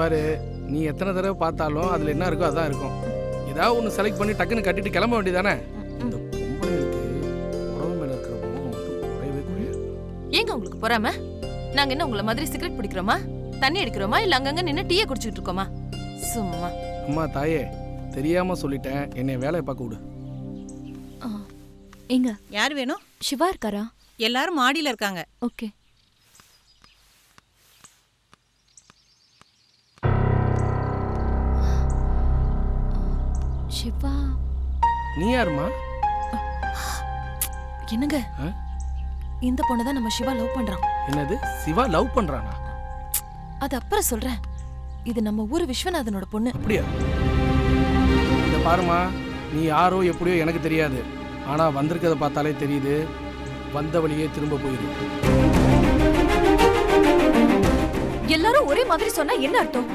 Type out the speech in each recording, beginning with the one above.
பாரு நீ எத்தனை தடவை பார்த்தாலும் அதில் என்ன இருக்கோ அதான் இருக்கும். ஏதாவது ஒன்று செலக்ட் பண்ணி டக்குன்னு கட்டிட்டு கிளம்ப வேண்டியதானே? இந்த பொம்பளைங்களுக்கு உறவு மேலே இருக்கிற மோகம் மட்டும் குறையவே குறையாது. ஏங்க உங்களுக்கு பொறாம? நாங்க என்ன உங்கள மாதிரி சிகரெட் பிடிக்கிறோமா? தண்ணி அடிக்கிறோமா? இல்ல அங்கங்க நின்னு டீயை குடிச்சிட்டு இருக்கோமா? சும்மா. அம்மா தாயே தெரியாமல் சொல்லிட்டேன். என்னை வேலையை பார்க்க விடு. எங்க யார் வேணும்? சிவா இருக்காரா? எல்லாரும் மாடியில இருக்காங்க. ஓகே. சிவா. நீ யாருமா என்னங்க? இந்த பொண்ணை தான் நம்ம சிவா லவ் பண்றான். என்னது? சிவா லவ் பண்ணுறானா அது அப்புறம் சொல்றேன். இது நம்ம ஊரு விஸ்வநாதனோட பொண்ணு. அப்படியா? இதை பாருமா நீ யாரோ எப்படியோ எனக்கு தெரியாது. ஆனால் வந்திருக்கதை பார்த்தாலே தெரியுது. வந்த வழியே திரும்ப போயிரு. எல்லாரும் ஒரே மாதிரி சொன்னா என்ன அர்த்தம்?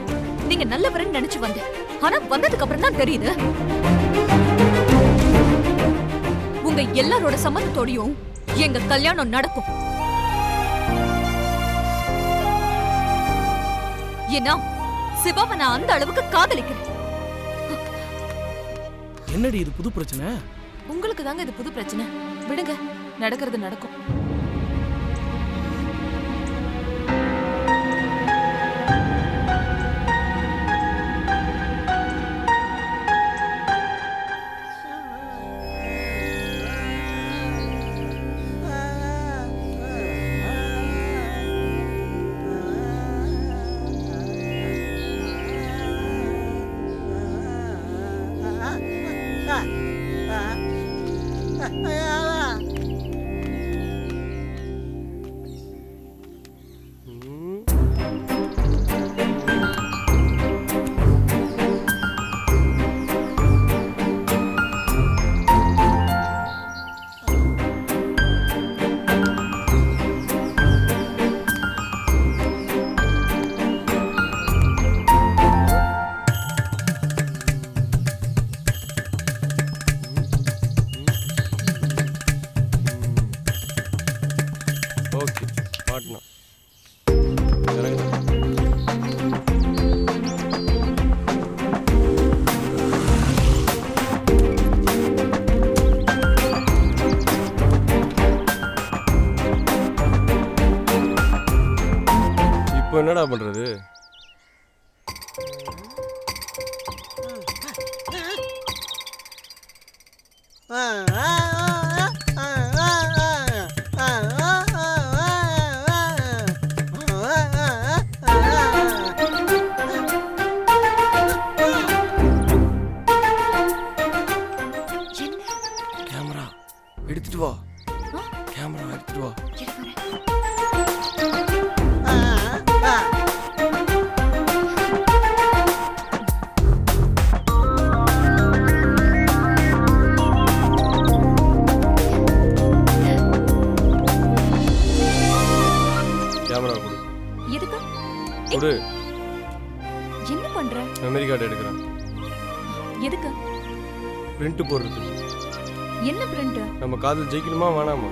நீங்க நல்லவரன்னு நினைச்சு வந்தேன். ஆனா வந்ததுக்கு அப்புறம் தான் தெரியுது. உங்க எல்லாரோட சம்மதத்தோடையும் எங்க கல்யாணம் நடக்கும். ஏன்னா சிவாவை நான் அந்த அளவுக்கு காதலிக்கிறேன். என்னடி இது புது பிரச்சனை? உங்களுக்கு தாங்க இது புது பிரச்சனை. விடுங்க நடக்கிறது நடக்கும். இப்போ என்னடா பண்றது? ஆ கொடு என்ன பண்ற? மெமரி கார்டு எடுக்கிறேன். எதுக்கு? பிரிண்ட் போடுறதுக்கு. என்ன பிரிண்ட் நம்ம காதல் ஜெயிக்கணுமா வேணாமா?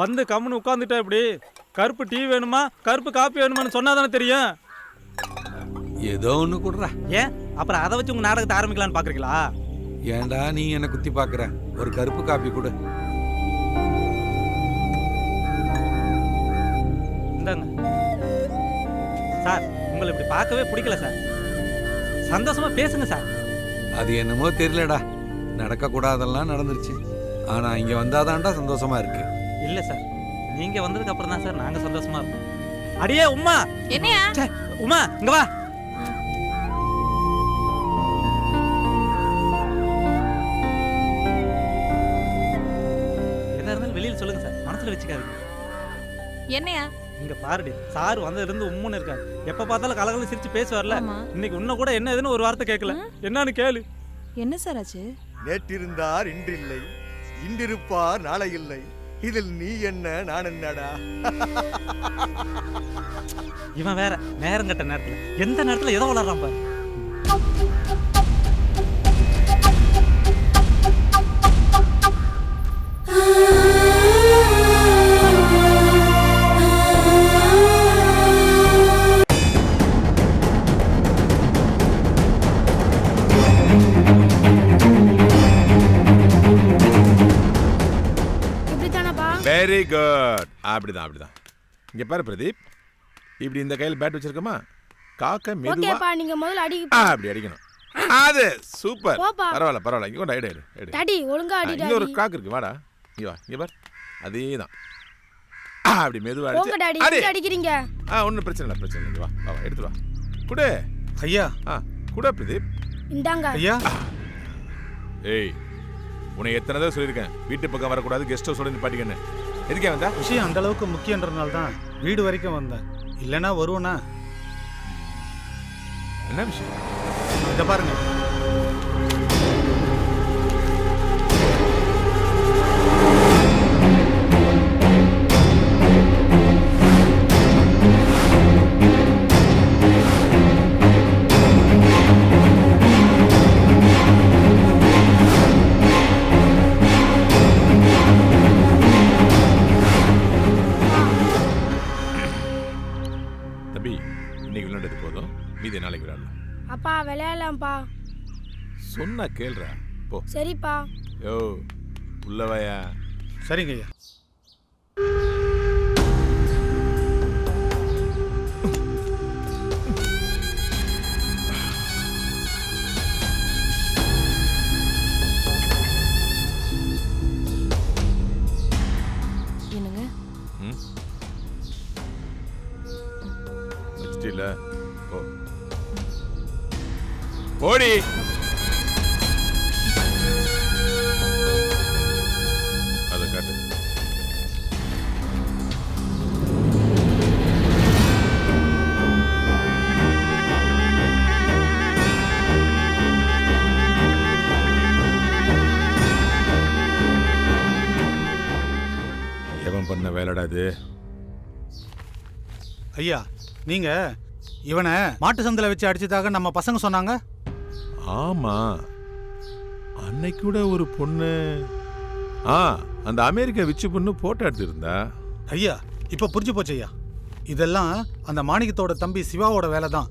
வந்து கம்முன்னு உட்காந்துட்டா இப்படி கருப்பு டீ வேணுமா? கருப்பு காப்பி வேணுமான்னு சொன்னா தானே தெரியும். ஏதோ ஒன்று கொடுறா. ஏன்? அப்புறம் அதை வச்சு உங்க நாடகத்தை ஆரம்பிக்கலாம்னு பாக்குறீங்களா? ஏன்டா நீ என்னை குத்தி பார்க்குற ஒரு கருப்பு காப்பி கொடு. இந்தாங்க. சார் உங்களை இப்படி பார்க்கவே பிடிக்கல சார். சந்தோஷமா பேசுங்க சார். அது என்னமோ தெரியலடா. நடக்கக்கூடாதெல்லாம் நடந்துருச்சு. ஆனால் இங்கே வந்தாதான்டா சந்தோஷமா இருக்கு. இல்லை சார். நீங்கள் வந்ததுக்கு அப்புறம் தான் சார் நாங்கள் சந்தோஷமாக இருக்கோம் அடியே உமா என்னையா? ச்சே, உமா இங்கே வா. என்ன இருந்தாலும் வெளியில் சொல்லுங்கள் சார். மனசில் வச்சுக்காதீங்க. என்னையா? இங்க பாருடி சார் வந்ததுல இருந்து உம்முன்னு இருக்காரு. எப்ப பார்த்தாலும் கலகலன்னு சிரிச்சு பேசுவார்ல. ஆமா. இன்னைக்கு உன்ன கூட என்ன ஏதுன்னு ஒரு வார்த்தை கேட்கல என்னன்னு கேளு. என்ன சார் ஆச்சு? நேற்றிருந்தார் இன்றில்லை. இன்றிருப்பார் நாளை இல்லை இதில் நீ என்ன நான் என்னடா? இவன் வேற நேரம் கட்ட நேரத்துல. எந்த நேரத்துல எதை வளர்றான் பாரு. குட் அப்படிதான் அப்படிதான். இங்க பாரு பிரதீப். இப்படி இந்த கையில் பேட் வச்சிருக்கோமா? காக்க மெதுவா ஓகேப்பா நீங்க முதல்ல அடி. ஆ, அப்படி அடிக்கணும். அது சூப்பர் போப்பா. பரவாயில்ல பரவாயில்ல. இங்க கொண்டு எடு எடு டாடி ஒழுங்கா ஆ, அடி இங்க ஒரு டாடி காக்கு இருக்கு வாடா. இங்க வா இங்க பார். அதே தான் அப்படி மெதுவா போங்க டாடி. அடிச்சு அடி. எப்படி அடிக்கிறீங்க? ஆ ஒன்றும் பிரச்சனை இல்லை பிரச்சனை இல்லை. இங்க வா வா வா, எடுத்து வா. குடு. ஐயா. ஆ குடு பிரதீப். இந்தாங்க. ஐயா. ஏய் உன்னை எத்தனை தடவை சொல்லியிருக்கேன். வீட்டு பக்கம் வரக்கூடாது கெஸ்ட் ஹவுஸோட நிப்பாட்டிக்கன்னு. எதுக்கே வந்தா? விஷயம் அந்த அளவுக்கு முக்கியன்றனால தான் வீடு வரைக்கும் வந்தேன். இல்லைன்னா வருவேனா? என்ன விஷயம்? இதை பாருங்க. போ. சரிப்பா. யோ உள்ளவாயா சரிங்க ஐயா நீங்க இவனை மாட்டு சந்தில வச்சு அடிச்சதாக நம்ம பசங்க சொன்னாங்க? ஆமா. அன்னைக்கு கூட ஒரு பொண்ணு ஆ அந்த அமெரிக்கா விச்சு பொண்ணு போட்டோ எடுத்திருந்தா. ஐயா இப்ப புரிஞ்சு போச்சு ஐயா. இதெல்லாம் அந்த மாணிக்கத்தோட தம்பி சிவாவோட வேலை தான்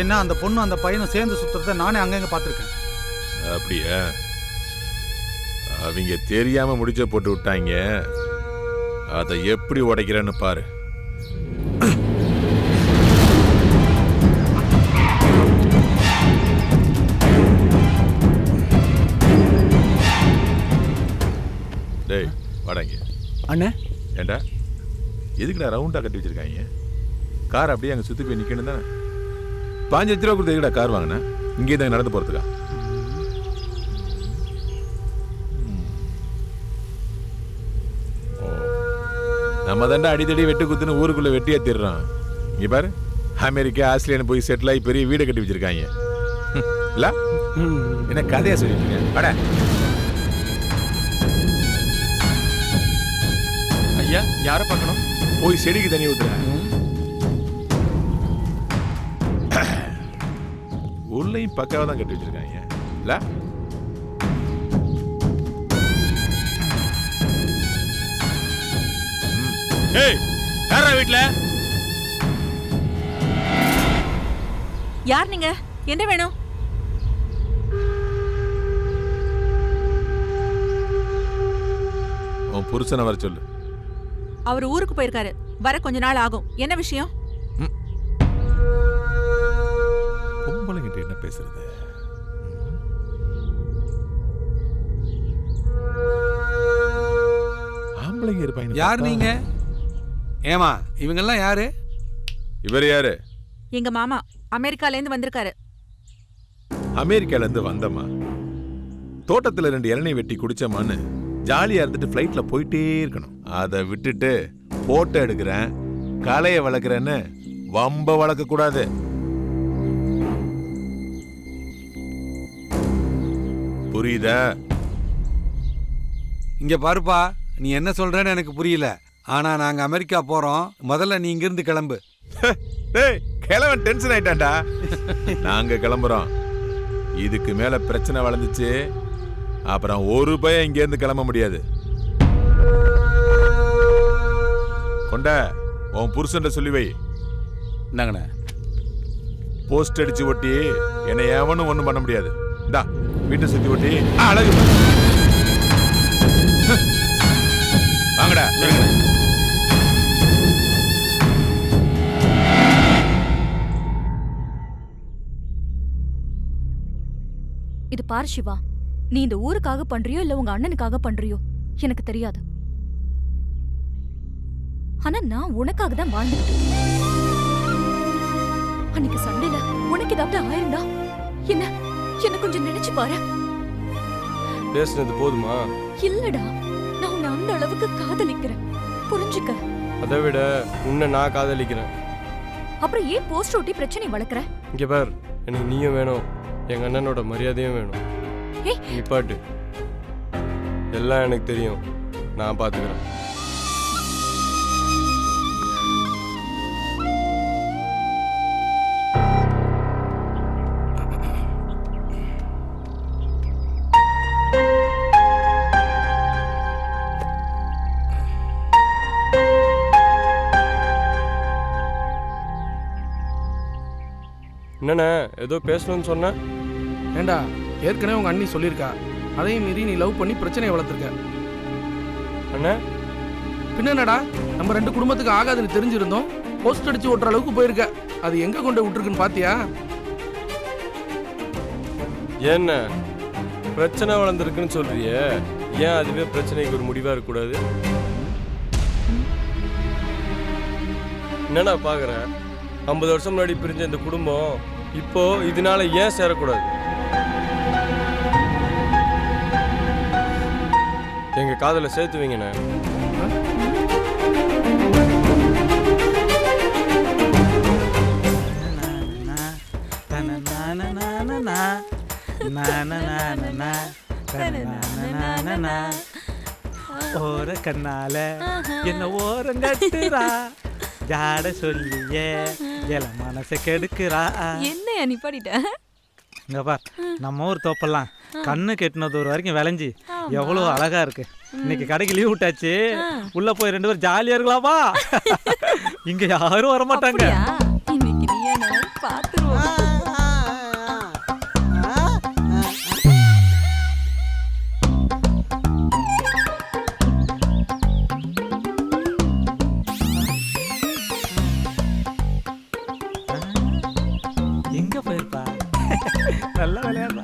ஏன்னா அந்த பொண்ணு அந்த பையனும் சேர்ந்து சுத்துறத நானே அங்கங்க பார்த்துருக்கேன். அப்படியா? அவங்க தெரியாம முடிச்ச போட்டு விட்டாங்க. அதை எப்படி உடைக்கிறேன்னு பாரு. டேய் வாடாங்க அண்ணே? ஏண்டா? எதுக்குடா ரவுண்டா கட்டி வச்சிருக்காங்க? கார் அப்படியே அங்க சுத்தி போய் நிக்கணும் தானே? பாஞ்சு லட்ச ரூபா கொடுத்து எதுக்குடா கார் வாங்கினேன் இங்கே தான் நடந்து போறதுக்கா? ஓ. நம்ம தாண்டா அடித்தடி வெட்டு குத்துன்னு ஊருக்குள்ள வெட்டியா திடுறோம் இங்க பாரு அமெரிக்கா ஆஸ்திரேலியன் போய் செட்டில் ஆகி பெரிய வீடை கட்டி வச்சிருக்காங்க. இல்ல என்ன கதையா சொல்லிட்டு இருக்கேன் ஐயா யாரை பார்க்கணும்? போய் செடிக்கு தண்ணி ஊத்துற. உள்ளேயும் பக்காவா தான் கட்டி வச்சிருக்காங்க இல்ல. ஏய் யாரா வீட்ல? யார் நீங்க? என்ன வேணும்? உன் புருஷனை வர சொல்லு. அவர் ஊருக்கு போயிருக்காரு. வர கொஞ்ச நாள் ஆகும். என்ன விஷயம்? பொம்பளைங்கிட்ட என்ன பேசுறது? ஆம்பளைங்க இருப்பாங்க யார் நீங்க? ஏமா இவங்கெல்லாம் யாரு? இவர் யாரு? எங்க மாமா அமெரிக்கால இருந்து வந்திருக்காரு. அமெரிக்கால இருந்து வந்தம்மா. தோட்டத்துல ரெண்டு இளநீ வெட்டி குடிச்சமான்னு ஜாலியா இருந்துட்டு ஃப்ளைட்ல போயிட்டே இருக்கணும். அதை விட்டுட்டு போட்டோ எடுக்கிறேன் கலையை வளர்க்குறேன்னு வம்ப வளர்க்க கூடாது. புரியுதா? இங்க பாருப்பா நீ என்ன சொல்றேன்னு எனக்கு புரியல. ஆனா நாங்க அமெரிக்கா போறோம். முதல்ல நீ இங்கிருந்து கிளம்பு. டேய் கிழவன் டென்ஷன் ஆயிட்டான்டா. நாங்க கிளம்புறோம். இதுக்கு மேல பிரச்சனை வளர்ந்துச்சு. அப்புறம் ஒரு பையன் இங்க இருந்து கிளம்ப முடியாது. கொண்ட உன் புருஷன்ட சொல்லி வை. இந்தாங்கண்ணே போஸ்ட் அடிச்சு ஒட்டி என்னை எவனும் ஒண்ணும் பண்ண முடியாது. இந்தா வீட்டை சுத்தி ஒட்டி அழகு. வாங்கடா. இது பாரு சிவா. நீ இந்த ஊருக்காக பண்றியோ இல்ல உங்க அண்ணனுக்காக பண்றியோ? எனக்கு தெரியாது. ஆனா நான் உனக்காக தான் வாழ்ந்துட்டு. அன்னைக்கு சண்டையில உனக்கு ஏதாவது ஆயிருந்தா? என்ன? என்ன கொஞ்சம் நினைச்சு பாரு. பேசுனது போதுமா? இல்லடா நான் உன்னை அந்த அளவுக்கு காதலிக்கிறேன். புரிஞ்சுக்க. அதை விட உன்னை நான் காதலிக்கிறேன். அப்புறம் ஏன் போஸ்ட் ஒட்டி பிரச்சனை வளர்க்குற? இங்க பார் எனக்கு நீயும் வேணும் எங்க அண்ணனோட மரியாதையும் வேணும். நிப்பாட்டு எல்லாம் எனக்கு தெரியும். நான் பாத்துக்கிறேன். என்னண்ணே ஏதோ பேசணும்னு சொன்னேன்? ஏண்டா? ஏற்கனவே உங்க அண்ணி சொல்லியிருக்கா. அதையும் மீறி நீ லவ் பண்ணி பிரச்சனையை வளர்த்துருக்க. அண்ணே? பின்ன என்னடா? நம்ம ரெண்டு குடும்பத்துக்கு ஆகாதுன்னு தெரிஞ்சிருந்தோம். போஸ்ட் அடிச்சு ஓட்டுற அளவுக்கு போயிருக்க. அது எங்க கொண்டு விட்டுருக்குன்னு பாத்தியா? என்ன பிரச்சனை வளர்ந்துருக்குன்னு சொல்றியே. ஏன் அதுவே பிரச்சனைக்கு ஒரு முடிவா இருக்கக்கூடாது? என்னடா பாக்குற ஐம்பது வருஷம் முன்னாடி பிரிஞ்ச இந்த குடும்பம் இப்போ இதனால ஏன் சேரக்கூடாது? எங்க காதல சேர்த்து வைங்கண்ணே ஓர கண்ணால என்ன ஓரங்கட்டுறா ஜாட சொல்லியே எல மனசை கெடுக்கிறா? என்ன நீ பாடிட்ட? இங்க பார் நம்ம ஊர் தோப்பெல்லாம் கண்ணு கெட்டினது ஒரு வரைக்கும் விளைஞ்சி எவ்வளோ அழகா இருக்கு இன்னைக்கு கடைக்கு லீவ் விட்டாச்சு உள்ள போய் ரெண்டு பேரும் ஜாலியா இருக்கலாமா இங்க யாரும் வர மாட்டாங்க இன்னைக்கு நீ என்ன பாத்துருவோம் எங்க போயிருப்பா നല്ല വിലയാണ്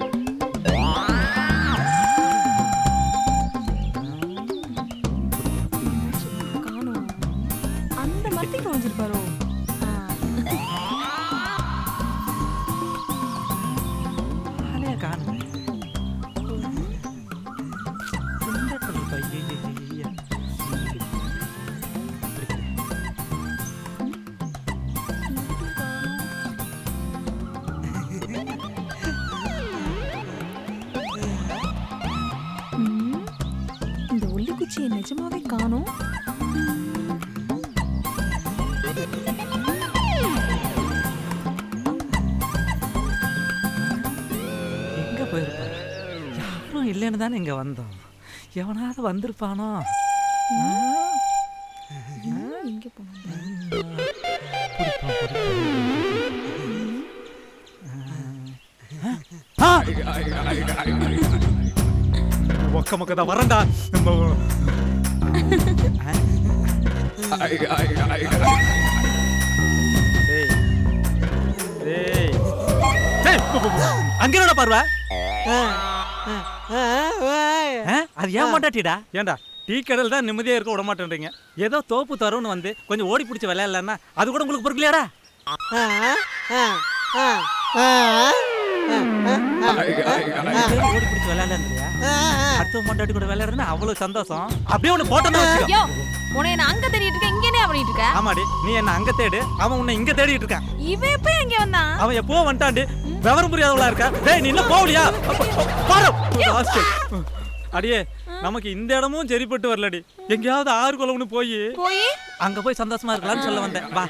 காணோம். எங்க போயிருப்பா யாரும் இல்லைன்னு தானே இங்க வந்தோம். எவனாவது வந்திருப்பானோ? பிடிப்பான், பிடிப்பான். ஒக்க மொக்க தான் வரண்டா நம்ம அங்க என்னடா பார்வை ஆ? அது ஏன் மாட்டாட்டிடா ஏன்டா டீ கடையில் தான் நிம்மதியா இருக்க விட மாட்டேன்றீங்க ஏதோ தோப்பு தரும்னு வந்து கொஞ்சம் ஓடி பிடிச்சி விளையாடலன்னா அது கூட உங்களுக்கு பொறுக்கலையாடா ஓடி பிடிச்சி விளையாடன்றியா அடுத்த மொண்டாட்டி கூட விளையாடுறதுன்னா அவ்வளவு சந்தோஷம். அப்படியே ஒன்று போட்டோம்னா வச்சுக்கோ. யோ உன்னை நான் அங்க தேடிட்டு இருக்கேன் இங்க என்ன பண்ணிட்டு இருக்க? ஆமாடி நீ என்ன அங்க தேடு அவன் உன்னை இங்க தேடிட்டு இருக்கான். இவன் எப்ப எங்க வந்தான்? அவன் எப்போ வந்துட்டான்டி? விவரம் புரியாதவளா இருக்கா? டேய் நீ இன்னும் போகலையா? பாரு. அடியே நமக்கு இந்த இடமும் சரிப்பட்டு வரலடி. எங்கேயாவது ஆறு குளம்னு போய் போய்? அங்க போய் சந்தோஷமா இருக்கலாம்னு சொல்ல வந்தேன். வா.